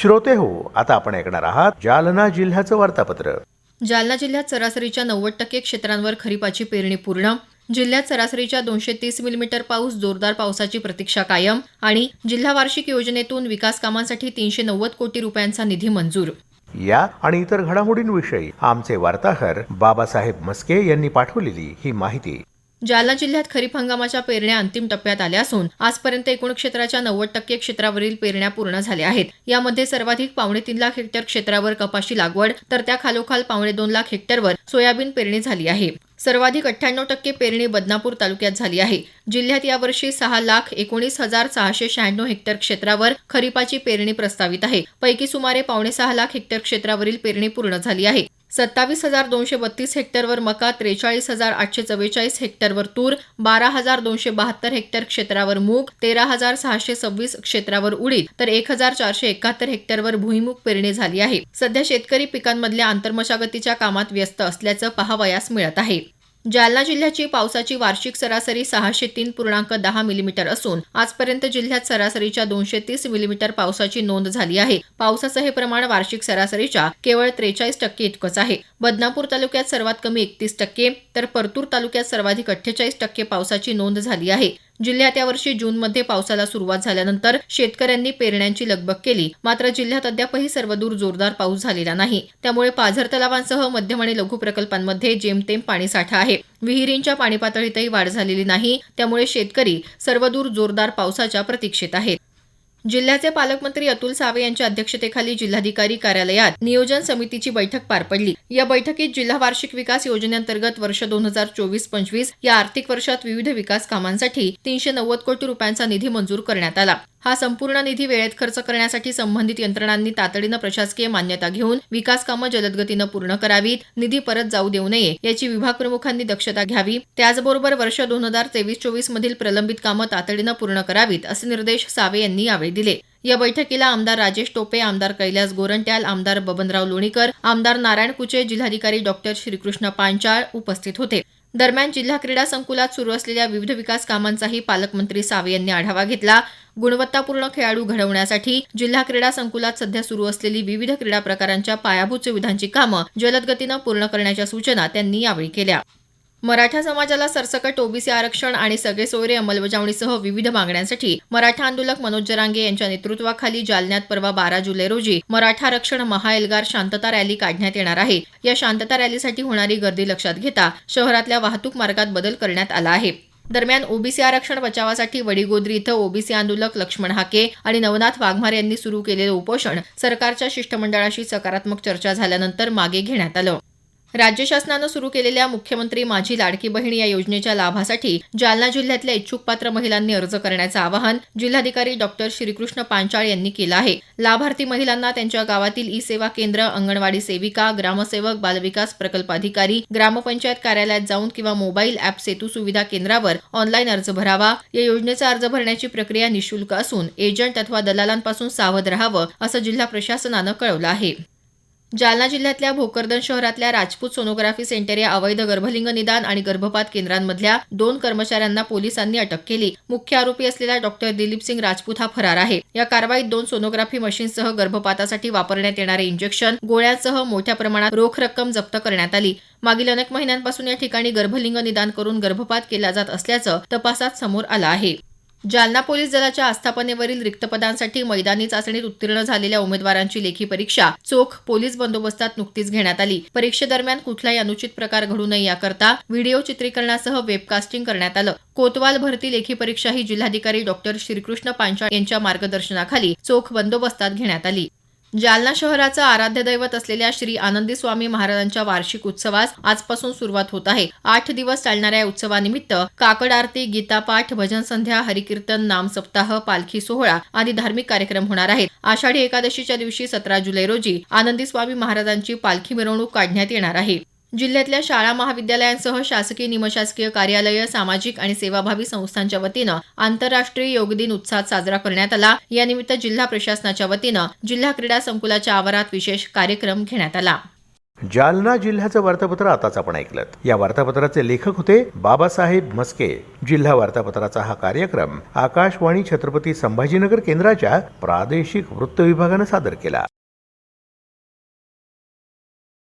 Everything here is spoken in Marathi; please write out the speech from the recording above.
श्रोते हो आता आपण ऐकणार आहात जालना जिल्ह्याचं वार्तापत्र. जालना जिल्ह्यात सरासरीच्या नव्वद टक्के क्षेत्रांवर खरीपाची पेरणी पूर्ण. जिल्ह्यात सरासरीच्या दोनशे तीस मिलीमीटर पाऊस जोरदार पावसाची प्रतीक्षा कायम आणि जिल्हा वार्षिक योजनेतून विकास कामांसाठी तीनशे नव्वद कोटी रुपयांचा निधी मंजूर. या आणि इतर घडामोडींविषयी आमचे वार्ताहर बाबासाहेब मस्के यांनी पाठवलेली ही माहिती. जालना जिल्ह्यात खरीप हंगामाच्या पेरण्या अंतिम टप्प्यात आल्या असून आजपर्यंत एकूण क्षेत्राच्या नव्वद टक्के क्षेत्रावरील पेरण्या पूर्ण झाल्या आहेत. यामध्ये सर्वाधिक पावणे तीन लाख हेक्टर क्षेत्रावर कपाशी लागवड तर त्या खालोखाल पावणे दोन लाख हेक्टरवर सोयाबीन पेरणी झाली आहे. सर्वाधिक अठ्ठ्याण्णव टक्के पेरणी बदनापूर तालुक्यात झाली आहे. जिल्ह्यात यावर्षी सहा लाख एकोणीस हजार सहाशे शहाण्णव हेक्टर क्षेत्रावर खरीपाची पेरणी प्रस्तावित आहे. पैकी सुमारे पावणे सहा लाख हेक्टर क्षेत्रावरील पेरणी पूर्ण झाली आहे. सत्तावीस हजार दोनशे बत्तीस हेक्टरवर मका त्रेचाळीस हजार आठशे चव्वेचाळीस हेक्टरवर तूर बारा हजार दोनशे बहात्तर हेक्टर क्षेत्रावर मूग तेरा हजार सहाशे सव्वीस क्षेत्रावर उडीद तर एक हजार चारशे एकाहत्तर हेक्टरवर भुईमुग पेरणी झाली आहे. सध्या शेतकरी पिकांमधल्या आंतरमशागतीच्या कामात व्यस्त असल्याचं पाहावयास मिळत आहे. जालना जिल्ह्याची पावसाची वार्षिक सरासरी सहाशे तीन पूर्णांक दहा मिलीमीटर असून आजपर्यंत जिल्ह्यात सरासरीच्या दोनशे तीस मिलीमीटर पावसाची नोंद झाली आहे. पावसाचं हे प्रमाण वार्षिक सरासरीच्या केवळ त्रेचाळीस टक्के इतकंच आहे. बदनापूर तालुक्यात सर्वात कमी एकतीस टक्के तर परतूर तालुक्यात सर्वाधिक अठ्ठेचाळीस टक्के पावसाची नोंद झाली आहे. जिल्ह्यात यावर्षी जूनमध्ये पावसाला सुरुवात झाल्यानंतर शेतकऱ्यांनी पेरण्यांची लगबग केली. मात्र जिल्ह्यात अद्यापही सर्वदूर जोरदार पाऊस झालेला नाही. त्यामुळे पाझर तलावांसह मध्यम आणि लघु प्रकल्पांमध्ये जेमतेम पाणीसाठा आहे. विहिरींच्या पाणी पातळीतही वाढ झालेली नाही. त्यामुळे शेतकरी सर्वदूर जोरदार पावसाच्या प्रतीक्षेत आहेत. जिल्ह्याचे पालकमंत्री अतुल सावे यांच्या अध्यक्षतेखाली जिल्हाधिकारी कार्यालयात नियोजन समितीची बैठक पार पडली. या बैठकीत जिल्हा वार्षिक विकास योजनेअंतर्गत वर्ष दोन हजार चोवीस पंचवीस या आर्थिक वर्षात विविध विकास कामांसाठी तीनशे नव्वद कोटी रुपयांचा निधी मंजूर करण्यात आला. हा संपूर्ण निधी वेळेत खर्च करण्यासाठी संबंधित यंत्रणांनी तातडीनं प्रशासकीय मान्यता घेऊन विकास कामं जलदगतीनं पूर्ण करावीत निधी परत जाऊ देऊ नये याची विभाग प्रमुखांनी दक्षता घ्यावी त्याचबरोबर वर्ष दोन हजार तेवीस चोवीस मधील प्रलंबित कामं तातडीनं पूर्ण करावीत असे निर्देश सावे यांनी यावेळी दिले. या बैठकीला आमदार राजेश टोपे आमदार कैलास गोरंट्याल आमदार बबनराव लोणीकर आमदार नारायण कुचे जिल्हाधिकारी डॉक्टर श्रीकृष्ण पांचाळ उपस्थित होते. दरम्यान जिल्हा क्रीडा संकुलात सुरू असलेल्या विविध विकास कामांचाही पालकमंत्री सावे यांनी आढावा घेतला. गुणवत्तापूर्ण खेळाडू घडवण्यासाठी जिल्हा क्रीडा संकुलात सध्या सुरू असलेली विविध क्रीडा प्रकारांच्या पायाभूत सुविधांची कामं जलदगतीनं पूर्ण करण्याच्या सूचना त्यांनी यावेळी केल्या. मराठा समाजाला सरसकट ओबीसी आरक्षण आणि सगळे सोयरे अंमलबजावणीसह विविध मागण्यांसाठी मराठा आंदोलक मनोज जरांगे यांच्या नेतृत्वाखाली जालन्यात परवा बारा जुलै रोजी मराठा आरक्षण महाएल्गार शांतता रॅली काढण्यात येणार आहे. या शांतता रॅलीसाठी होणारी गर्दी लक्षात घेता शहरातल्या वाहतूक मार्गात बदल करण्यात आला आहे. दरम्यान ओबीसी आरक्षण बचावासाठी वडीगोद्री इथं ओबीसी आंदोलक लक्ष्मण हाके आणि नवनाथ वाघमारे यांनी सुरू केलेलं उपोषण सरकारच्या शिष्टमंडळाशी सकारात्मक चर्चा झाल्यानंतर मागे घेण्यात आलं. राज्य शासनानं सुरू केलेल्या मुख्यमंत्री माझी लाडकी बहीण या योजनेच्या लाभासाठी जालना जिल्ह्यातल्या इच्छुक पात्र महिलांनी अर्ज करण्याचं आवाहन जिल्हाधिकारी डॉक्टर श्रीकृष्ण पांचाळ यांनी केलं आहे. लाभार्थी महिलांना त्यांच्या गावातील ई सेवा केंद्र अंगणवाडी सेविका ग्रामसेवक बालविकास प्रकल्प अधिकारी ग्रामपंचायत कार्यालयात जाऊन किंवा मोबाईल ॲप सेतू सुविधा केंद्रावर ऑनलाईन अर्ज भरावा. या योजनेचा अर्ज भरण्याची प्रक्रिया निशुल्क असून एजंट अथवा दलालांपासून सावध राहावं असं जिल्हा प्रशासनानं कळवलं आहे. जालना जिल्ह्यातल्या भोकरदन शहरातल्या राजपूत सोनोग्राफी सेंटर या अवैध गर्भलिंग निदान आणि गर्भपात केंद्रांमधल्या दोन कर्मचाऱ्यांना पोलिसांनी अटक केली. मुख्य आरोपी असलेला डॉक्टर दिलीप सिंग राजपूत हा फरार आहे. या कारवाईत दोन सोनोग्राफी मशीनसह गर्भपातासाठी वापरण्यात येणारे इंजेक्शन गोळ्यांसह मोठ्या प्रमाणात रोख रक्कम जप्त करण्यात आली. मागील अनेक महिन्यांपासून या ठिकाणी गर्भलिंग निदान करून गर्भपात केला जात असल्याचं तपासात समोर आलं आहे. जालना पोलीस दलाच्या आस्थापनेवरील रिक्त पदांसाठी मैदानी चाचणीत उत्तीर्ण झालेल्या उमेदवारांची लेखी परीक्षा चोख पोलीस बंदोबस्तात नुकतीच घेण्यात आली. परीक्षेदरम्यान कुठलाही अनुचित प्रकार घडू नये याकरता व्हिडिओ चित्रीकरणासह वेबकास्टिंग करण्यात आलं. कोतवाल भरती लेखी परीक्षा ही जिल्हाधिकारी डॉक्टर श्रीकृष्ण पांचाळ यांच्या मार्गदर्शनाखाली चोख बंदोबस्तात घेण्यात आली. जालना शहराचं आराध्य दैवत असलेल्या श्री आनंदी स्वामी महाराजांच्या वार्षिक उत्सवास आजपासून सुरुवात होत आहे. आठ दिवस चालणाऱ्या या उत्सवानिमित्त काकड आरती गीतापाठ भजन संध्या हरिकीर्तन नाम सप्ताह पालखी सोहळा आदी धार्मिक कार्यक्रम होणार आहेत. आषाढी एकादशीच्या दिवशी सतरा जुलै रोजी आनंदी स्वामी महाराजांची पालखी मिरवणूक काढण्यात येणार आहे. जिल्ह्यातल्या शाळा महाविद्यालयांसह शासकीय निमशासकीय कार्यालय सामाजिक आणि सेवाभावी संस्थांच्या वतीनं आंतरराष्ट्रीय योग दिन उत्साहात साजरा करण्यात आला. यानिमित्त जिल्हा प्रशासनाच्या वतीनं जिल्हा क्रीडा संकुलाच्या आवारात विशेष कार्यक्रम घेण्यात आला. जालना जिल्ह्याचं वार्तापत्र आताच आपण ऐकलं या वार्तापत्राचे लेखक होते बाबासाहेब मस्के जिल्हा वार्तापत्राचा हा कार्यक्रम आकाशवाणी छत्रपती संभाजीनगर केंद्राच्या प्रादेशिक वृत्त विभागानं सादर केला.